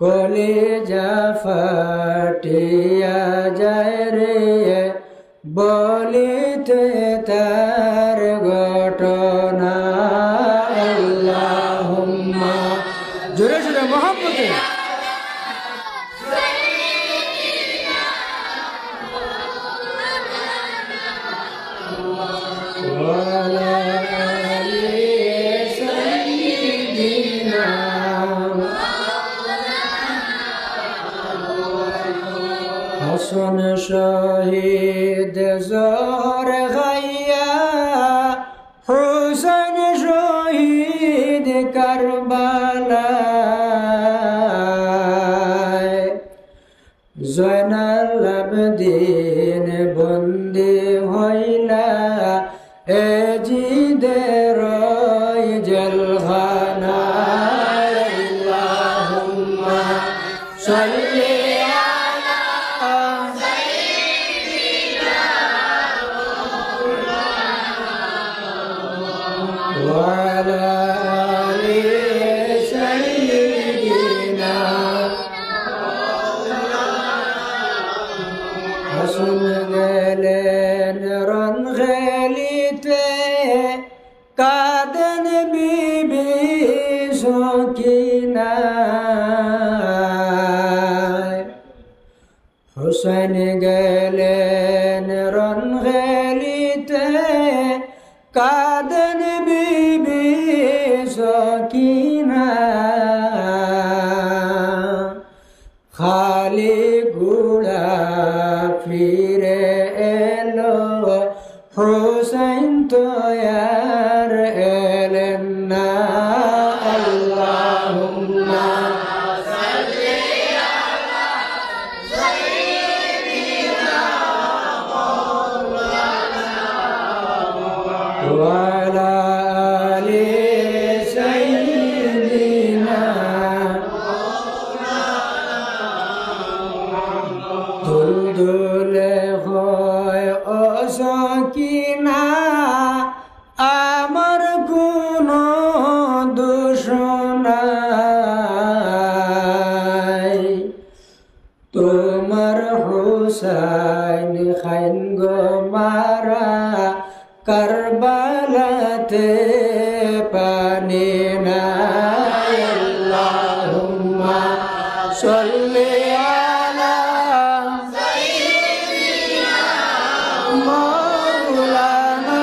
কলে ফটিয়া যায় রে বলিতে তা حسن شهید زار غیا حسن شهید کربلا জয়নাল আবদিন বন্দে হইলা এজিদের জলঘা সকিনায় হুসেন গেলেন রন গেলিতে কাদন বিবি সকিনা। খালি গুড়া ফিরে এলো, হুসেন তো আর এলেন না। وعلى آل سيدنا দুলদুলে হয় অসকিনা আমার কোনো দোষ নাই তোমার হুসাইন খাইন গো মারা কারবালাতে পানি নাই আল্লাহুম্মা সাল্লি আলা সাইয়্যিদিনা মাওলানা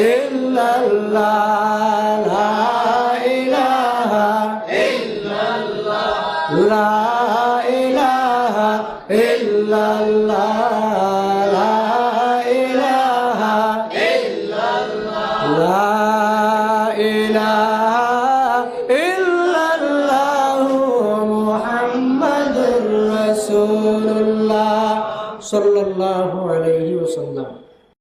illallah la ilaha illallah la ilaha illallah la ilaha illallah la ilaha illallah muhammadur rasulullah sallallahu alaihi wasallam